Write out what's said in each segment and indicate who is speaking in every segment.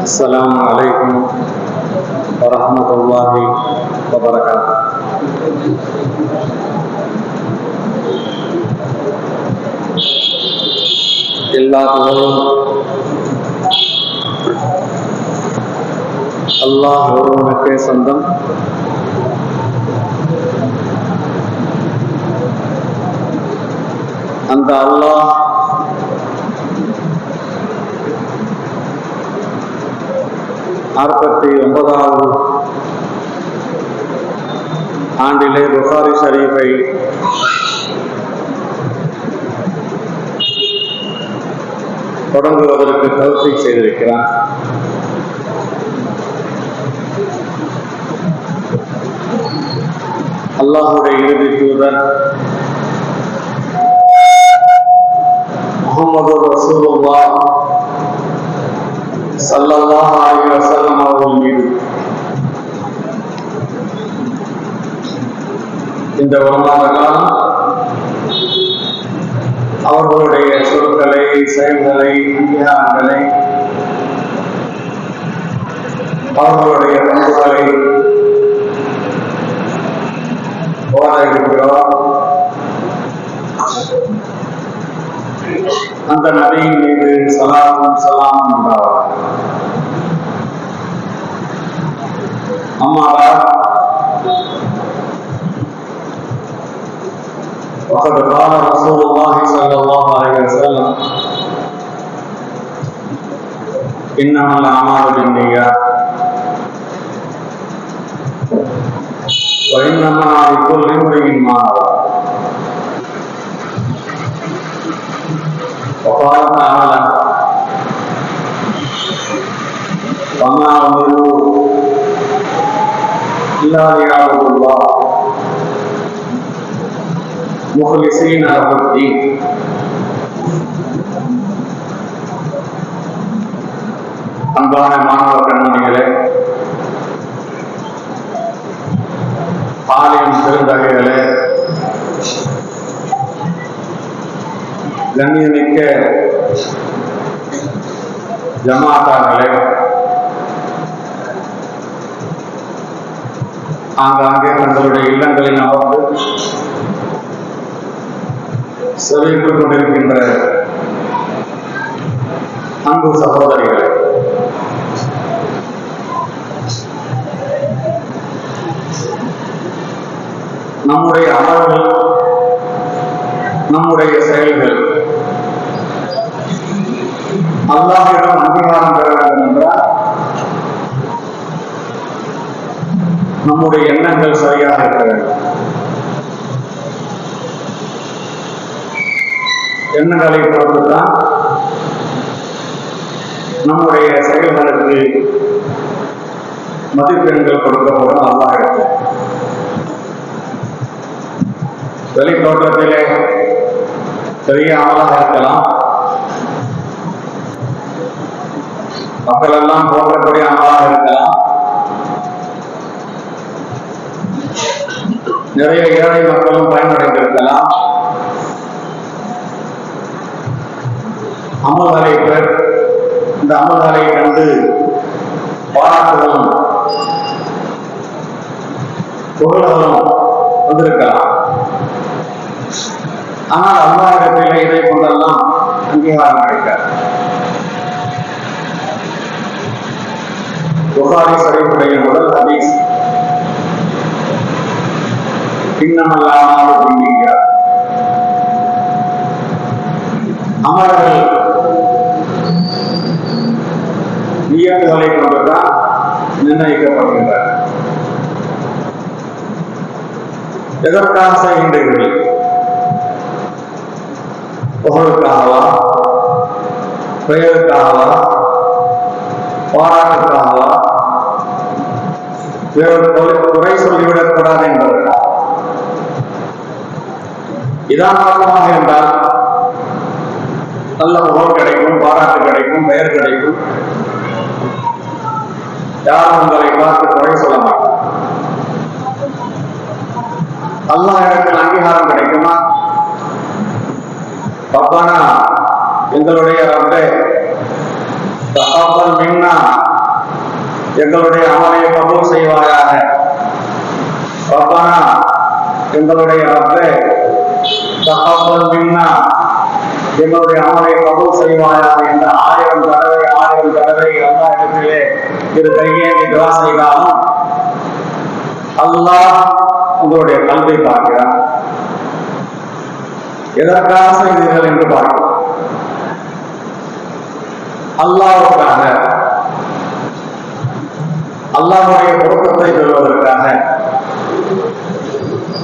Speaker 1: السلام عليكم ورحمة الله وبركاته எல்லா புகழும் அல்லாஹ் ஒருவனுக்கே சொந்தம் அந்த அல்லாஹ் நாற்பத்தி ஒன்பதாவது ஆண்டிலே புகாரி ஷரீஃபை தொடங்குவதற்கு கருத்தை செய்திருக்கிறார். அல்லாஹுடைய இறுதி தூதர் முகமது ரசூலுல்லாஹ் ஸல்லல்லாஹு அலைஹி வஸல்லம் அவர்கள் மீது. இந்த ஒரு மாத காலம் அவர்களுடைய சொற்களை செயல்களை அங்கீகாரங்களை அவர்களுடைய பண்புகளை ஓத இருக்கிறோம் அந்த நதியின் மீது சலாமும் சலாம் أما بعد وقد قال رسول الله صلى الله عليه وسلم إنما الأعمال بالنيات وإنما لكل امرئ ما وقال تعالى وما أمروا إلا ليعبدوا الله مخلصين له الدين அன்பான மாணவ கண்மணிகளே பாலியம் பெருந்தகைகளே கண்ணியமிக்க ஜமாத்தார்களே ஆங்காங்கே தங்களுடைய இல்லங்களில் அமர்ந்து செவிட்டுக் கொண்டிருக்கின்ற அன்பு சகோதரிகள் நம்முடைய அமல்கள் நம்முடைய செயல்கள் அல்லாஹிடம் அங்கீகாரம் பெற வேண்டும் என்றால் நம்முடைய எண்ணங்கள் சரியாக இருக்க வேண்டும். எண்ணங்களை பொறுத்துதான் நம்முடைய செயல்களுக்கு மதிப்பெண்கள் கொடுக்கப்படும். அல்லாஹிடத்தில் வெளி தோற்றத்திலே பெரிய ஆளாக இருக்கலாம். மக்கள் எல்லாம் போற்றக்கூடிய ஆளாக இருக்கலாம். நிறைய ஏழை மக்களும் பயனடைந்திருக்கலாம். அமல்களை பெற் இந்த அமல்களை கண்டு பாராட்டுகளும் புகழும் வந்திருக்கலாம். ஆனால் அல்லாஹிடத்திலே இதை கொண்டெல்லாம் அங்கீகாரம் கிடைக்காது புகாரி சரிவுடைய முதல் ஹதீஸ் பின்னமல்லாமல் பின்னிக்கிறார் அமரர்கள் நியத்துகளை கொண்டுதான் நிர்ணயிக்கப்படுகின்றார் எதற்காக செய்கின்றீர்கள் புகழுக்காகவா பெயருக்காகவா பாராட்டுக்காகவா? வேறு குறை- குறை என்பதற்காக இதான் காரணமாக இருந்தால் நல்ல புகழ் கிடைக்கும் பாராட்டு கிடைக்கும் பெயர் கிடைக்கும். யாரும் உங்களை பார்த்து குறை சொல்ல மாட்டார். அல்லா இடத்தில் அங்கீகாரம் கிடைக்குமா? பப்பானா எங்களுடைய ரப்பே. தகவல் மின்னா எங்களுடைய அமலை கபூல் செய்வாயாக. பப்பானா எங்களுடைய ரப்பே. தகவல் மின்னா எங்களுடைய அமலை கபூல் செய்வாயாக என்ற ஆயிரம் தடவை ஆயிரம் தடவை எல்லா இடத்திலே இரு கையேந்தி துவா செய்தாலும் அல்லாஹ் உங்களுடைய கல்வி பார்க்கிறார் எதற்காக செய்தீர்கள் என்று பார்க்கிறோம் அல்லாவுக்காக அல்லாஹுடைய பொருத்தத்தை பெறுவதற்காக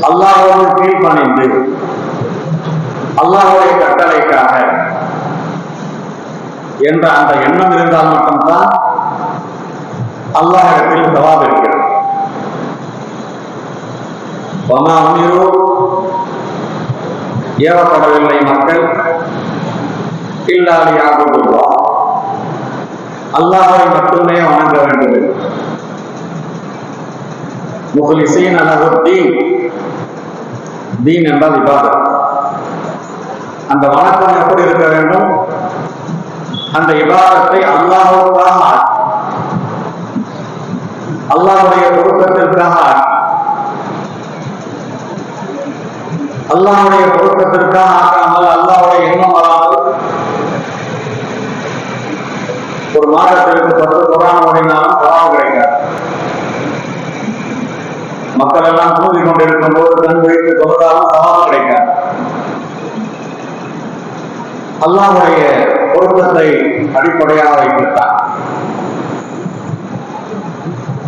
Speaker 1: அல்லாஹோடு கீழ்ப்பணிந்து அல்லாஹுடைய கட்டளைக்காக என்ற அந்த எண்ணம் இருந்தால் மட்டும்தான் அல்லாஹிடத்தில் சவால் இருக்கிறது. வமா அமீரோ ஏவப்படவில்லை மக்கள் இல்லாது யாகுதுவா அல்லாஹை மட்டுமே வணங்க வேண்டும். முகலிசீன் அலகு தீன் தீன் என்றால் இபாதத். அந்த வணக்கம் எப்படி இருக்க வேண்டும்? அந்த இபாதத்தை அல்லாஹுக்காக அல்லாஹுடைய பொருத்தத்திற்காக அல்லாஹுடைய பொருத்தத்திற்காக ஆக்காமல் அல்லாஹுடைய எண்ணம் வராமல் ஒரு மாதத்திற்கு பத்து குரான் ஓடினாலும் சவால் கிடைக்காது மக்கள் எல்லாம் தூங்கிக் கொண்டிருக்கும் போது கண் வைத்து தொழுதாலும் சவால் கிடைக்காது அல்லாவுடைய பொருத்தத்தை அடிப்படையாக வைத்துத்தான்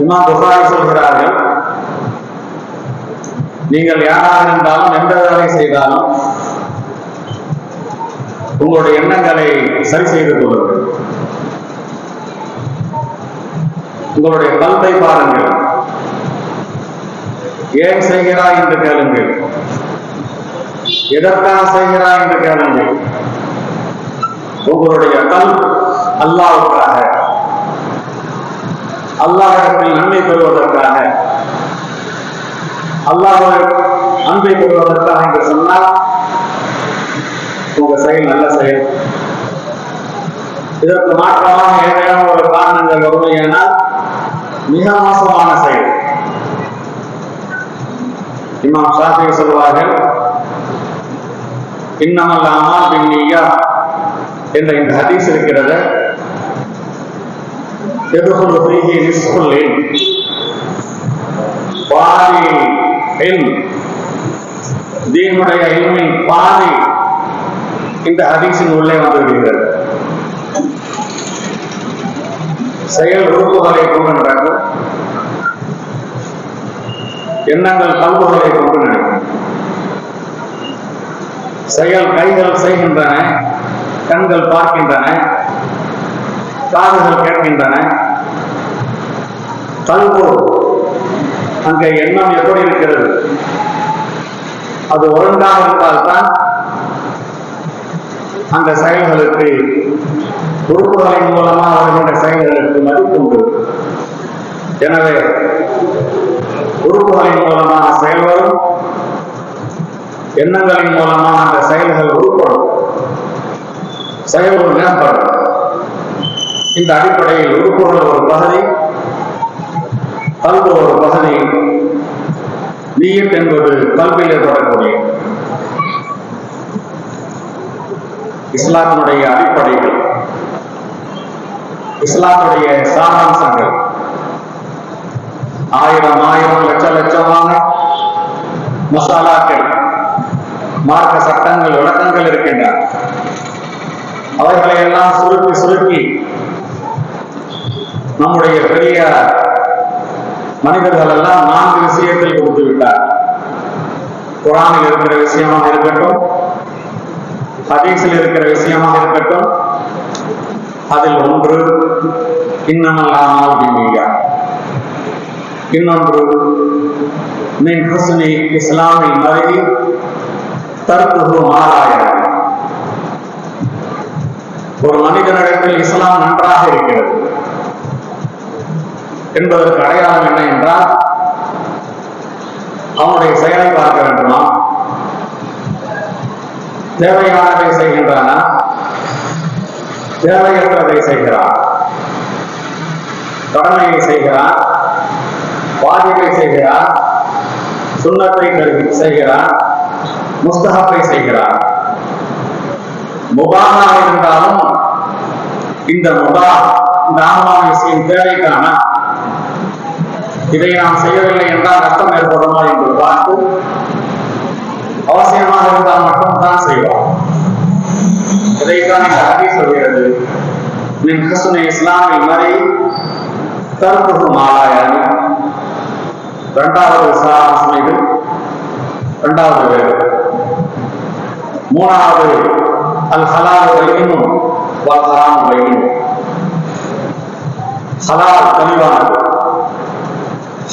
Speaker 1: இமாம் புகாரி சொல்கிறார்கள் நீங்கள் யாராக இருந்தாலும் எந்த வேலை செய்தாலும் உங்களுடைய எண்ணங்களை சரி செய்து கொள்ளுங்கள். உங்களுடைய கல்வை பாருங்கள். ஏன் செய்கிறாய் என்று கேளுங்கள். எதற்காக செய்கிறாய் என்று கேளுங்கள். ஒவ்வொருடைய கல் அல்லாவுக்காக. அல்லாஹிடத்தில் நன்மை பெறுவதற்காக அல்லாஹ் அன்பை பெறுவதற்காக என்று சொன்னால் உங்க செயல் நல்ல செயல். இதற்கு மாற்றமாக ஏதேனும் ஒரு காரணங்கள் வறுமையானால் மிக மோசமான செயல். இமாம் ஷாஃபி சொல்வார்கள் இன்னமல் அமால் பின் என்ற இந்த ஹதீஸ் இருக்கிறத எதுகுல் ஃபீஹி நிஸ்ஃபுல் பாதி தீனுடைய இல்மின் பாதி இந்த ஹதீஸின் உள்ளே வந்திருக்கிறது. செயல் உறுப்புகளை கொண்டுன்றாங்க எண்ணங்கள் பண்புகளை கொண்டு நடக்கும் செயல் கைகள் செய்கின்றன. கண்கள் பார்க்கின்றன காதுகள் கேட்கின்றன. கல்பு அங்கே எண்ணம் எப்படி இருக்கிறது? அது ஒழுங்காக இருந்தால்தான் அந்த செயல்களுக்கு உறுப்புகளின் மூலமாக வருகின்ற செயல்களுக்கு மதிப்புண்டு எனவே உறுப்புகளின் மூலமான செயல்களும் எண்ணங்களின் மூலமாக அந்த செயல்கள் உருப்படும். செயல்கள் மேம்படும் இந்த அடிப்படையில் உறுப்புகள் ஒரு பகுதி கல்வி ஒரு பகுதி நீட் என்பது கல்வியில் ஏற்படக்கூடிய இஸ்லாத்தினுடைய அடிப்படைகள் இஸ்லாத்துடைய சாராம்சங்கள். ஆயிரம் ஆயிரம் லட்ச லட்சமான மசாலாக்கள் மார்க்க சட்டங்கள் விளக்கங்கள் இருக்கின்றன. அவர்களை எல்லாம் சுருக்கி சுருக்கி. நம்முடைய பெரிய மனிதர்கள் எல்லாம் நான்கு விஷயத்தில் கொடுத்து விட்டார். குரானில் இருக்கிற விஷயமாக இருக்கட்டும் ஹதீஸில் இருக்கிற விஷயமாக இருக்கட்டும் அதில் ஒன்று இன்னமல்லாமல் பின்னியா இன்னொன்று மின் ஹுஸ்னி இஸ்லாமில் மருகி தற்போது மாறாயிரம் ஒரு மனிதனிடத்தில் இஸ்லாம் நன்றாக இருக்கிறது என்பதற்கு அடையாளம் என்ன என்றால் அவனுடைய செயலை பார்க்க வேண்டுமா? தேவையானதை செய்கின்றானா? தேவையற்றதை செய்கிறான். கடமையை செய்கிறான். வாஜிபை செய்கிறான். சுண்ணத்தை செய்கிறான். முஸ்தகப்பை செய்கிறான். முபானா இருந்தாலும் இந்த முபா இந்த விஷயம் தேவைக்கான இதை நாம் செய்யவில்லை என்றால் நஷ்டம் ஏற்படுமா என்று பார்த்து அவசியமாக இருந்தால் மட்டும்தான் செய்வோம். இதைத்தான் இந்த ஹதி சொல்கிறது. மின் ஹசுன இஸ்லாமில் மறை தற்புகு மாலாயானி. இரண்டாவது இஸ்லாம் இது இரண்டாவது வேறு. மூணாவது அல் ஹலால் வையினும் வல் ஹராம் வையினும் ஹலால் தெளிவானது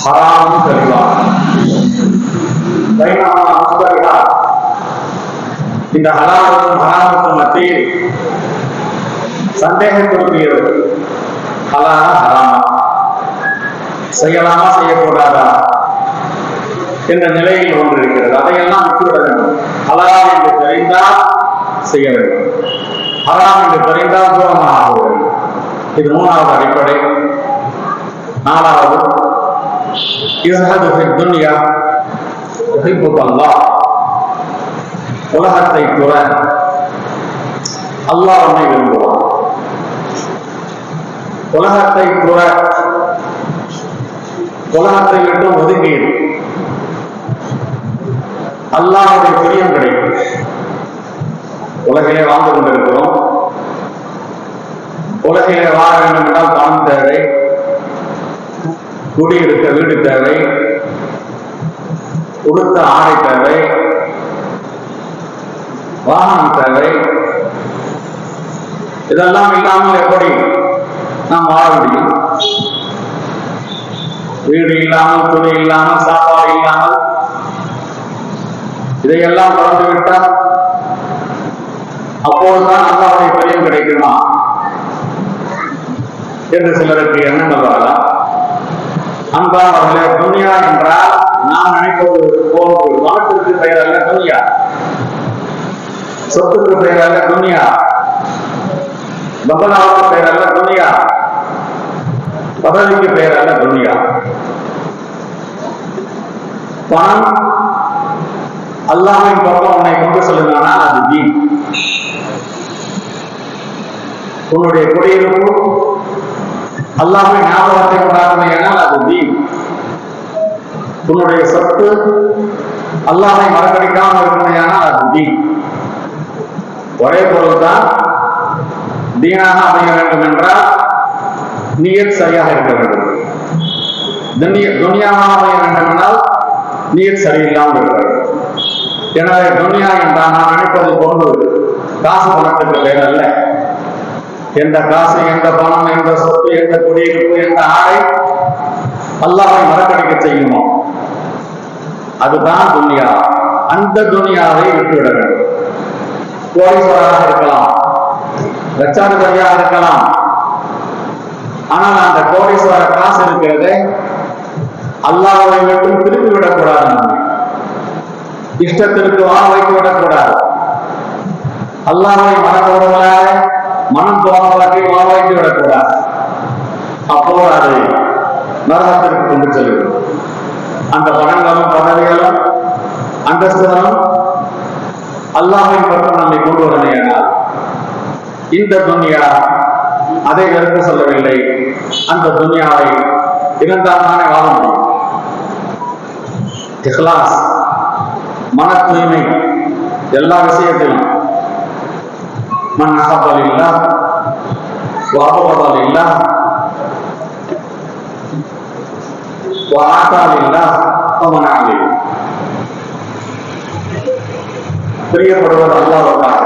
Speaker 1: ஹராம் தெளிவானது பைனமா முஸ்தரிகா இந்த ஹலாலுக்கும் ஹராமுக்கும் மத்தியில் சந்தேகத்திற்குரியது ஹலாலா ஹராமா செய்யலாமா செய்யக்கூடாதா என்ற நிலையில் ஒன்று இருக்கிறது அதையெல்லாம் விட்டுவிட வேண்டும் ஹலால் என்று தெரிந்தால் செய்ய வேண்டும். ஹராம் என்று தெரிந்தால் தூரமாக இது மூணாவது அடிப்படை. நாலாவது இஸ்ஹது துன்யா அல்லாஹ் உலகத்தை துற அல்லாஹ் உன்னை விரும்புவான். உலகத்தை துற உலகத்தை விட்டு ஒதுங்கியது அல்லாஹுடைய பிரியம் கிடைக்கும். உலகிலே வாழ்ந்து கொண்டிருக்கிறோம். உலகிலே வாழ வேண்டும் என்றால் பணம் தேவை குடியிருக்க வீடு தேவை உடுத்த ஆடை தேவை வாகனம் தேவை. இதெல்லாம் இல்லாமல் எப்படி நாம் வாழ முடியும்? வீடு இல்லாமல் துணி இல்லாமல் சாப்பாடு இல்லாமல் இதையெல்லாம் தொடர்ந்து விட்டால் அப்போதுதான் அல்லாவுடைய பிரியம் கிடைக்குமா? என்று சிலருக்கு எண்ணங்கள் வரலாம். அன்பானவர்களே துனியா என்றால் நாம் நினைப்பது போன்று மனத்திற்கு பெயர் அல்ல துனியா. சொத்துக்கு பெயர் அல்ல துனியா. பங்களாவுக்கு பெயர் அல்ல துனியா. பதவிக்கு பெயர் அல்ல துனியா. பணம் அல்லாமையின் பக்கம் உன்னை கொண்டு செல்லுங்கன்னா அது தீன். உன்னுடைய குடியிருப்பு அல்லாஹின் ஞாபகத்தை உண்டாக்குமையானால் அது தீன். உன்னுடைய சத்து அல்லாமை மறக்கடிக்காமல் இருக்குமையானால் அது தீன். ஒரே பொருள்தான் தீனாக அமைய வேண்டும் என்றால் நீயத் சரியாக இருக்க வேண்டும். துனிய- துனியாவாக அமைய வேண்டும் என்றால் நீயத் சரியில்லாமல் இருக்க வேண்டும். எனவே துனியா என்றால் நான் நினைப்பது போன்று காசு பணத்துக்கு பேர் அல்ல. எந்த காசு எந்த பணம் எந்த சொத்து எந்த குடியிருப்பு எந்த ஆடை அல்லாஹை மறக்கடிக்க செய்யுமோ? அதுதான் துனியா. அந்த துனியாவை விட்டுவிட வேண்டும். கோடீஸ்வரராக இருக்கலாம் லட்சாதிபதியாக இருக்கலாம். ஆனால் அந்த கோடீஸ்வர காசு இருக்கிறதே அல்லாவை மட்டும் திருப்பி விடக்கூடாது. நம்ம. இஷ்டத்திற்கு வாழ வைத்து விடக்கூடாது. அல்லாஹ்வை மனப்போடுவதாக மனம் தோணுவதை வாழ வைத்து விடக்கூடாது. அப்போது அது நரகத்திற்கு கொண்டு செல்லும் அந்த பணங்களும் பதவிகளும் அந்தஸ்துகளும் அல்லாஹ்வை மட்டும் நம்மை கொண்டு வரலையானால் இந்த துன்யா அதை வெறுத்து சொல்லவில்லை. அந்த துன்யாவை இருந்தால் வாழ முடியும். இஹ்லாஸ் மன தூய்மை எல்லா விஷயத்திலும் மன் அகப்பல் இல்லா வாபவதல் இல்லா வாத்தால் இல்லா அவனாலி பிரியப்படுவது அல்லாவுக்காக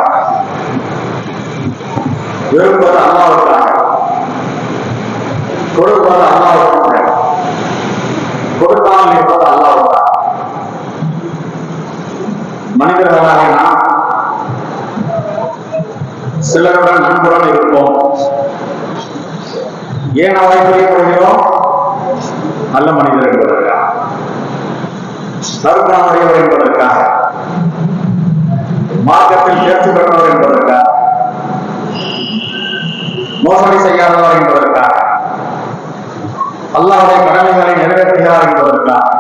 Speaker 1: வெறுப்பது அல்லாவுக்காக கொடுப்பது அல்லாவுக்காக கொடுக்காமல் இருப்பது அல்லாவுக்காக மனிதர்களாக நாம் சிலருடன் நண்புடன் இருப்போம். ஏன் அவரை செய்யப்படுகிறோம் நல்ல மனிதர் என்பதற்காக நறுமணமுடையவர் என்பதற்காக மார்க்கத்தில் தேர்ச்சி பெற்றவர் என்பதற்காக மோசடி செய்யாதவர் என்பதற்காக அல்லாவுடைய கடமைகளை நிறைவேற்றுகிறார் என்பதற்காக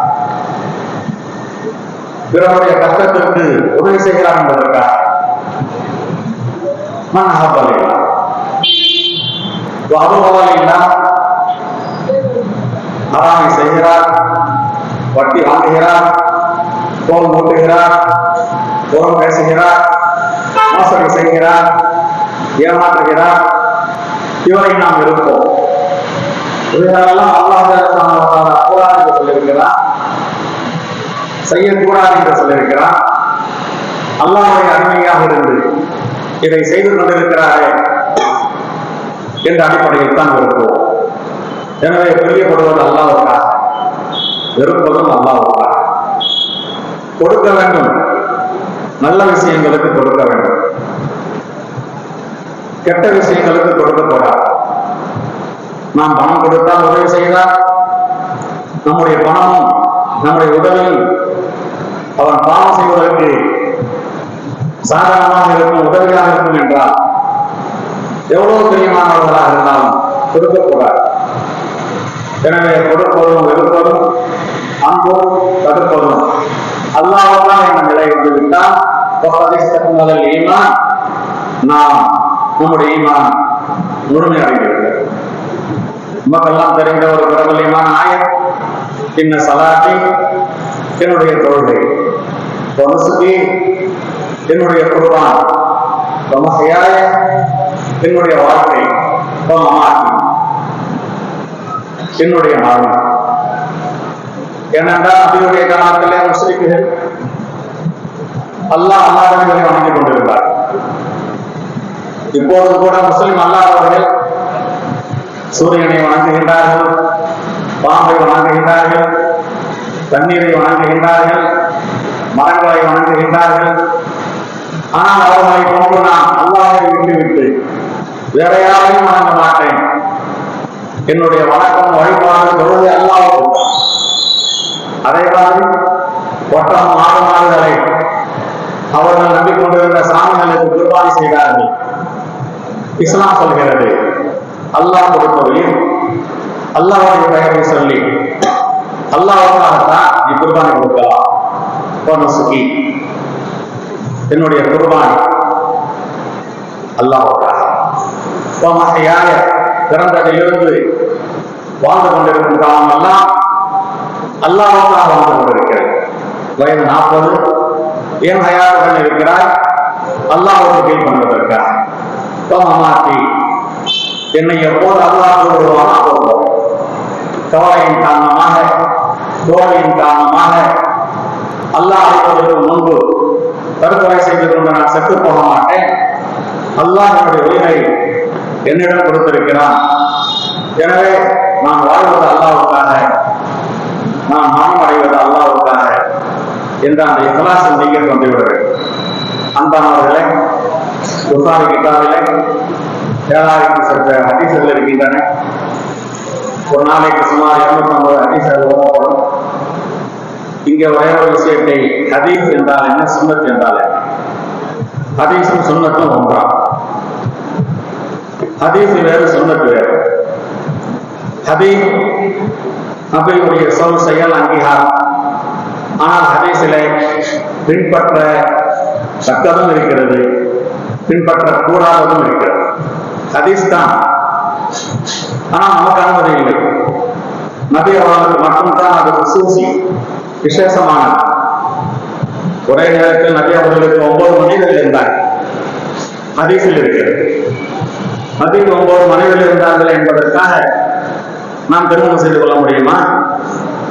Speaker 1: பிறருடைய கஷ்டத்திற்கு உதவி செய்கிறார் என்பதற்காக மன் அஹப்பலில்லா அபுபவலில்லா ஹராமை செய்கிறார் வட்டி வாங்குகிறார் போன் மூட்டுகிறார் போன் பேசுகிறார் மோசடி செய்கிறார் ஏமாற்றுகிறார். இவரை நாம் இருப்போம். இவைகளெல்லாம் அல்லாஹ் கூடாது என்று சொல்லியிருக்கிறார் செய்யக்கூடாது என்று சொல்லியிருக்கிறார் அல்லாஹ்வுடைய அருமையாக இருந்து இதை செய்து கொண்டிருக்கிறாரே என்ற அடிப்படையில் தான் இருக்கும் எனவே பிரியப்படுவது அல்லாவுக்காக வெறுப்பதும் அல்லாவுக்காக கொடுக்க வேண்டும். நல்ல விஷயங்களுக்கு கொடுக்க வேண்டும். கெட்ட விஷயங்களுக்கு கொடுக்கக்கூடாது நாம் பணம் கொடுத்தால் உதவி செய்தால் நம்முடைய பணமும் நம்முடைய உதவியும் அவன் பாவம் செய்வதற்கு சாதாரணமாக இருக்கும் உதவியாக இருக்கும் என்றால் எவ்வளவு பிரியமானவர்களாக இருந்தாலும் கொடுக்கக்கூடாது. எனவே கொடுப்பதும் வெறுப்பதும் அன்பும் தடுப்பதும் அல்லாஹ்தான் என்ற நிலை வந்துவிட்டால் முதல் ஈமான் நாம் நம்முடைய ஈமான் முழுமையடைகிறது. நமக்கெல்லாம் தெரிந்த ஒரு பிரபலியமான ஆயர் இன்ன சலாட்டி என்னுடைய தொழுகை. பொனசுகி என்னுடைய குர்பான். தொமசையாய என்னுடைய வாழ்க்கை தொமமாக்கி என்னுடைய மரணம். ஏனென்றால் நபியுடைய காலத்திலே முஸ்லிம்கள் அல்லாஹ் அல்லாதவர்களை வணங்கிக் கொண்டிருந்தார் இப்போது கூட முஸ்லிம் அல்லாதவர்கள் சூரியனை வணங்குகின்றார்கள் பாம்பை வணங்குகின்றார்கள் தண்ணீரை வணங்குகின்றார்கள் மரங்களை வணங்குகின்றார்கள் ஆனால் அவர்களை கொண்டு நான் அல்லாஹை விட்டுவிட்டு வேற யாரையும் வணங்க மாட்டேன். என்னுடைய வணக்கம் வழிபாடு தொழுது அல்லாவுக்கு. அதே மாதிரி ஒட்டம் மாடு மாடுகளை அவர்கள் நம்பிக்கொண்டிருந்த சாமிகளுக்கு குர்பானி செய்தார்கள். இஸ்லாம் சொல்கிறது அல்லாஹ் கொடுத்தவையும் அல்லாஹ்வுடைய பெயரை சொல்லி அல்லாஹ்வுக்காகத்தான் நீ குர்பானி கொடுக்கலாம். போன சுகி என்னுடைய குர்பானி. அல்லாஹ்வுக்காக பிறந்ததிலிருந்து வாழ்ந்து கொண்டிருக்கும் காலம் எல்லாம் அல்லாஹ்வுக்காக வாழ்ந்து கொண்டிருக்கிறது. வயது நாற்பது. ஏன் ஹயாத்துடன் இருக்கிறார் அல்லாஹ்வுக்கு கீழ் பண்ணுவதற்காக மாற்றி என்னை எப்போது அல்லாஹ் விடுவானா போதும் கவலையின் காரணமாக தோல்வியின் காரணமாக அல்லாஹ் அழைப்பதற்கு முன்பு தற்கொலை செய்து கொண்டு நான் செத்து போக மாட்டேன். அல்லாஹ் என்னுடைய உரிமை என்னிடம் கொடுத்திருக்கிறான். எனவே நான் வாழ்வது அல்லாவுக்காக நான் மனம் அடைவது அல்லாவுக்காக என்ற அந்த இகலாசம் நீங்கள் கொண்டு விட வேண்டும் அன்பானவர்களே புகாரி கிட்டாவிலே ஏழாயிரத்தி சற்ற ஹதீசுகள் இருக்கின்றன. ஒரு நாளைக்கு சுமார் இருநூத்தி ஐம்பது ஹதீசுகள் ஓதப்படும் இங்கே ஒரே விஷயத்தை ஹதீஸ் என்றால் என்ன சுண்ணத் என்றால் என்ன? ஹதீஸும் சுண்ணத்தும் ஒன்றாம் ஹதீஸ் வேறு சுண்ணத்து வேறு. ஹதீஸ் நபியுடைய சொல் செயல் அங்கீகாரம். ஆனால் ஹதீஸில் பின்பற்ற தக்கதும் இருக்கிறது பின்பற்ற கூடாததும் இருக்கிறது. ஹதீஸ் தான். ஆனால் நமக்கு அனுமதி இல்லை. நபி அவர்களுக்கு மட்டும்தான் அது சூசி விசேஷமான. ஒரே நேரத்தில் நபி அவர்களுக்கு ஒன்பது மனிதர்கள் இருந்தார். ஹதீஸில் இருக்கிறது. நபிக்கு ஒன்பது மனைவிகள் இருந்தார்கள் என்பதற்காக நாம் திருமணம் செய்து கொள்ள முடியுமா?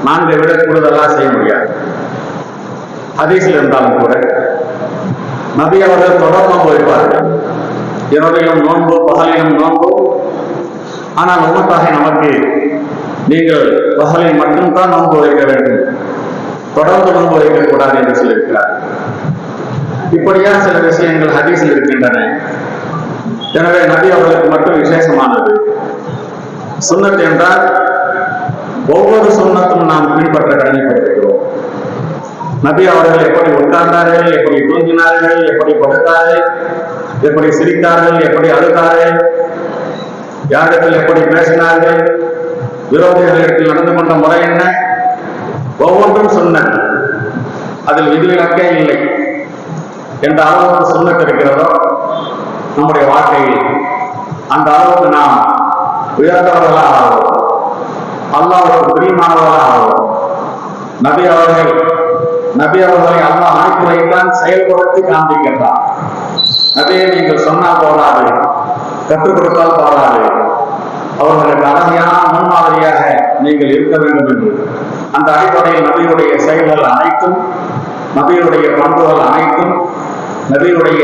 Speaker 1: நான்கை விட கூடுதலாக செய்ய முடியாது. ஹதீஸில் இருந்தாலும் கூட நபி அவர்கள் தொடர்ந்து போயிருப்பார்கள். இரவிலும் நோன்பு பகலிலும் நோன்பு. ஆனால் உமத்தாக நமக்கு நீங்கள் பகலில் மட்டும்தான் நோன்பு வைக்க வேண்டும். தொடர்ந்து நோன்பு வைக்கக்கூடாது என்று சொல்லியிருக்கிறார். இப்படியா சில விஷயங்கள் ஹதீஸில் இருக்கின்றன? எனவே நபி அவர்களுக்கு மட்டும் விசேஷமானது. சுண்ணத் என்றால் ஒவ்வொரு சுண்ணத்தும் நாம் பின்பற்ற கடமைப்பட்டிருக்கிறோம். நபி அவர்கள் எப்படி உட்கார்ந்தார்கள் எப்படி தூங்கினார்கள் எப்படி படுத்தார்கள் எப்படி சிரித்தார்கள் எப்படி அழுதார்கள் யாரிடத்தில் எப்படி பேசினார்கள் விரோதிகளிடத்தில் நடந்து கொண்ட முறை என்ன? ஒவ்வொன்றும் சொன்ன. அதில் விதிவிலக்கே இல்லை. எந்த அளவுக்கு சுண்ணத் இருக்கிறதோ நம்முடைய வாழ்க்கையில் அந்த அளவுக்கு நாம் உயர்ந்தவர்களாக ஆகும் அல்லாவுக்கு பிரியமானவர்களாக ஆகும் நபி அவர்கள் நபி அவர்களை அல்லாஹ் அனுப்பி வைத்தான் செயல்படுத்தி காண்பிக்கின்றார். நபியை நீங்கள் சொன்னால் போதாது கற்றுக் கொடுத்தால் போதாது. அவர்களுக்கு அழகையான முன்மாதிரியாக நீங்கள் இருக்க வேண்டும் என்று. அந்த அடிப்படையில் நபியுடைய செயல்கள் அனைத்தும் நபியுடைய பண்புகள் அனைத்தும் நபியுடைய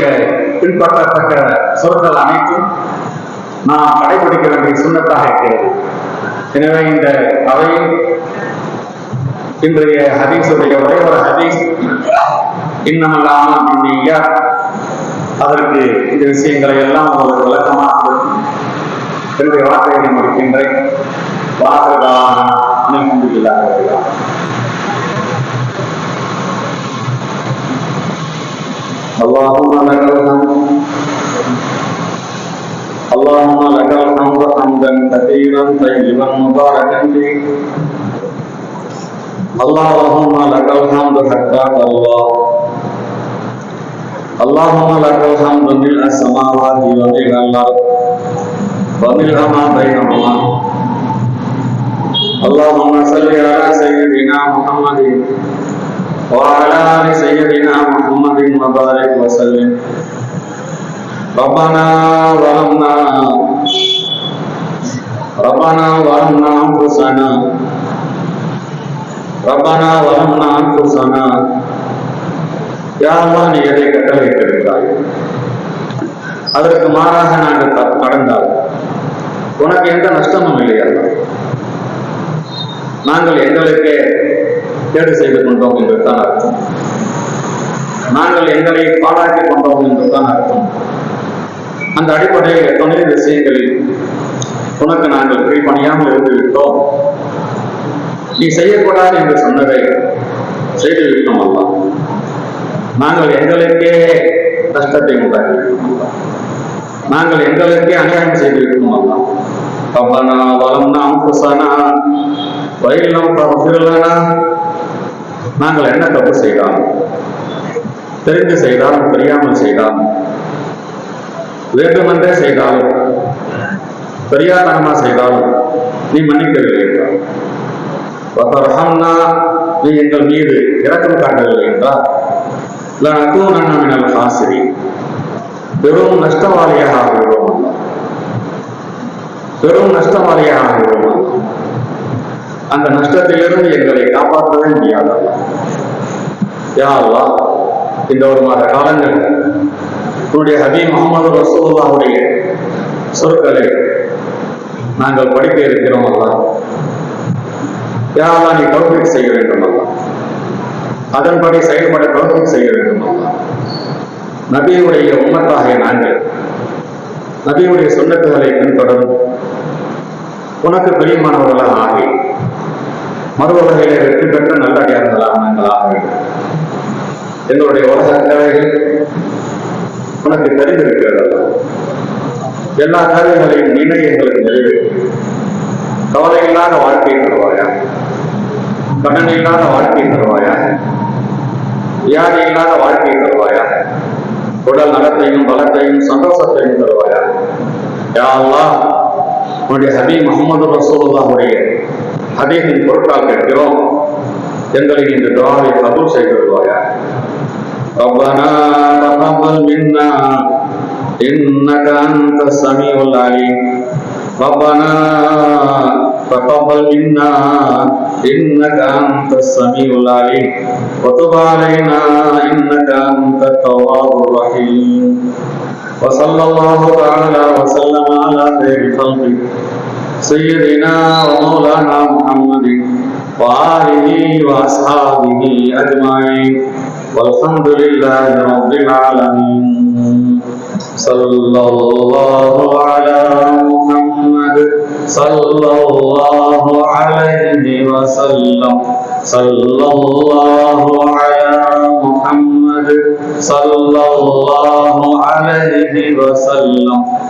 Speaker 1: பின்பற்றத்தக்க சொற்கள் அனைத்தும் நாம் கடைபிடிக்க வேண்டிய சுண்ணத்தாக இருக்கிறது. எனவே இந்த அவையில் இன்றைய ஹதீஸுடைய ஒரே ஒரு ஹதீஸ் இன்னமல்லாமல் இன்னையா அதற்கு இந்த விஷயங்களை எல்லாம் உங்களுக்கு விளக்கமாக என்னுடைய வார்த்தைகளை முடிக்கின்றேன். اللهم لك الحمد اللهم لك الحمد حمدا كثيرا طيبا مباركا فيه اللهم لك الحمد حتى ترضى اللهم لك الحمد ملء السماوات وملء الارض وملء ما بينهما اللهم صل على سيدنا محمد وعلى ال سيدنا محمد وبارك وسلم ربنا ظلمنا ربنا ظلمنا انفسنا ربنا ظلمنا انفسنا யா அல்லாஹ் நீ எதை கட்டளையிட்டிருக்கிறாய் அதற்கு மாறாக நாங்கள் த- நடந்தால் உனக்கு எந்த நஷ்டமும் இல்லையா நாங்கள் எங்களுக்கே கேடு செய்து கொண்டோம் என்று தான் அர்த்தம். நாங்கள் எங்களை பாழாக்கி கொண்டோம் என்று தான் அர்த்தம். அந்த அடிப்படையில் எத்தனை விஷயங்களில் உனக்கு நாங்கள் கீழ்ப்பணியாமல் இருந்து விட்டோம்? நீ செய்யக்கூடாது என்று சொன்னதை செய்து விட்டோம் அல்லா நாங்கள் எங்களுக்கே கஷ்டத்தை உண்டாக்கி நாங்கள் எங்களுக்கே அநியாயம் செய்து விட்டோம் அல்லா ரப்பனா வலம்னா அம்புசனா வயலம் தகுதிரலனா நாங்கள் என்ன தப்பு செய்தோம்? தெரிந்து செய்தாலும் தெரியாமல் செய்தாலும் வேண்டுமென்றே செய்தாலும் தெரியாதனமா செய்தாலும் நீ மன்னிக்கவில்லை என்றார். வதர்ஹம்னா நீ எங்கள் மீது இறக்கம் காட்டவில்லை என்றால் லனகூனன்ன மினல் காசிரின் பெரும் நஷ்டவாளியாக ஆகிறோம் பெரும் நஷ்டவாளியாக ஆகிறோம் அந்த நஷ்டத்திலிருந்து எங்களை காப்பாற்றவே முடியாது யா இந்த ஒரு மாத காலங்கள் உன்னுடைய ஹபீ முகமது ரசூல்லாவுடைய சொற்களை நாங்கள் படிக்க இருக்கிறோம் அல்லா. யா நீ தௌஃபீக் செய்ய வேண்டும் அல்லா. அதன்படி செயல்பட தௌஃபீக் செய்ய வேண்டும் அல்லா. நபியுடைய உம்மத்தாகிய நாங்கள் நபியுடைய சொன்னத்துகளை பின்தொடரும் உனக்கு பிரியமானவர்களாக ஆகி மறுவகையிலே வெற்றி பெற்ற நல்லடியார்களாக நாங்கள் ஆக வேண்டும் எங்களுடைய உலக தேவைகள் உனக்கு தெரிந்திருக்கிறது எல்லா காரியங்களையும் நீனே எங்களுக்கு நிறைவேற்றி கவலை இல்லாத வாழ்க்கை தருவாயா? கடன் இல்லாத வாழ்க்கை தருவாயா? வியாதி இல்லாத வாழ்க்கை தருவாயா? உடல் நலத்தையும் பலத்தையும் சந்தோஷத்தையும் தருவாயா? யா அல்லாஹ் உன்னுடைய ஹபீ முகமது ரசூலுல்லாஹுடைய ஹதீஸின் பொருட்கால் கேட்கிறோம் எங்களை இந்த துவாவை கபூல் செய்து வருவாயா ربنا تقبل منا إنك أنت السميع العليم ربنا تقبل منا إنك أنت السميع العليم وتب علينا إنك أنت التواب الرحيم وصلى الله تعالى وسلم على خير خلقه سيدنا ومولانا محمد وآله وأصحابه أجمعين. والحمد لله رب العالمين. صلى الله على محمد. صلى الله عليه وسلم. صلى الله على محمد. صلى الله عليه وسلم.